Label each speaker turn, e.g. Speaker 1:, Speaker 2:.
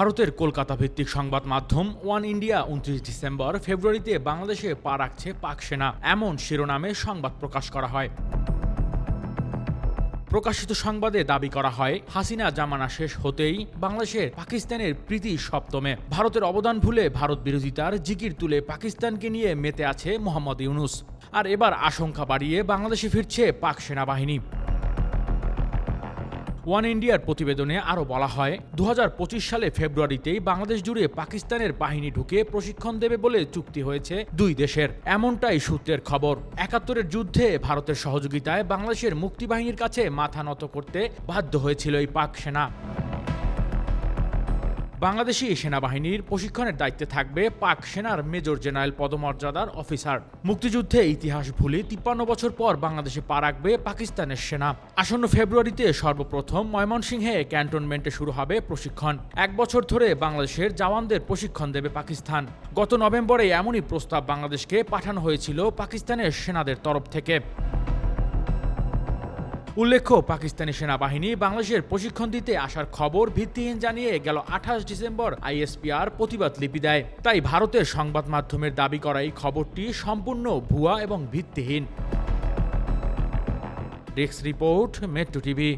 Speaker 1: ভারতের কলকাতা ভিত্তিক সংবাদ মাধ্যম ওয়ান ইন্ডিয়া উনত্রিশ ডিসেম্বর ফেব্রুয়ারিতে বাংলাদেশে পা রাখছে পাক সেনা। এমন শিরোনামে সংবাদ প্রকাশ করা হয়। প্রকাশিত সংবাদে দাবি করা হয়, হাসিনা জামানা শেষ হতেই বাংলাদেশের পাকিস্তানের প্রীতি সপ্তমে। ভারতের অবদান ভুলে ভারত বিরোধিতার জিকির তুলে পাকিস্তানকে নিয়ে মেতে আছে মোহাম্মদ ইউনুস। আর এবার আশঙ্কা বাড়িয়ে বাংলাদেশে ফিরছে পাক সেনাবাহিনী। ওয়ান ইন্ডিয়ার প্রতিবেদনে আরও বলা হয় দু হাজার পঁচিশ সালে ফেব্রুয়ারিতেই বাংলাদেশ জুড়ে পাকিস্তানের বাহিনী ঢুকে প্রশিক্ষণ দেবে বলে চুক্তি হয়েছে দুই দেশের। এমনটাই সূত্রের খবর। একাত্তরের যুদ্ধে ভারতের সহযোগিতায় বাংলাদেশের মুক্তিবাহিনীর কাছে মাথা নত করতে বাধ্য হয়েছিল এই পাক সেনা। বাংলাদেশি সেনাবাহিনীর প্রশিক্ষণের দায়িত্বে থাকবে পাক সেনার মেজর জেনারেল পদমর্যাদার অফিসার। মুক্তিযুদ্ধে ইতিহাস ভুলে তিপ্পান্ন বছর পর বাংলাদেশে পা রাখবে পাকিস্তানের সেনা। আসন্ন ফেব্রুয়ারিতে সর্বপ্রথম ময়মনসিংহে ক্যান্টনমেন্টে শুরু হবে প্রশিক্ষণ। এক বছর ধরে বাংলাদেশের জওয়ানদের প্রশিক্ষণ দেবে পাকিস্তান। গত নভেম্বরে এমনই প্রস্তাব বাংলাদেশকে পাঠানো হয়েছিল পাকিস্তানের সেনাদের তরফ থেকে। উল্লেখ্য, পাকিস্তানি সেনাবাহিনী বাংলাদেশের প্রশিক্ষণ দিতে আসার খবর ভিত্তিহীন জানিয়ে গেল আঠাশ ডিসেম্বর আইএসপিআর প্রতিবাদ লিপি দেয়। তাই ভারতের সংবাদ মাধ্যমের দাবি করা এই খবরটি সম্পূর্ণ ভুয়া এবং ভিত্তিহীন। Desk report, metro TV.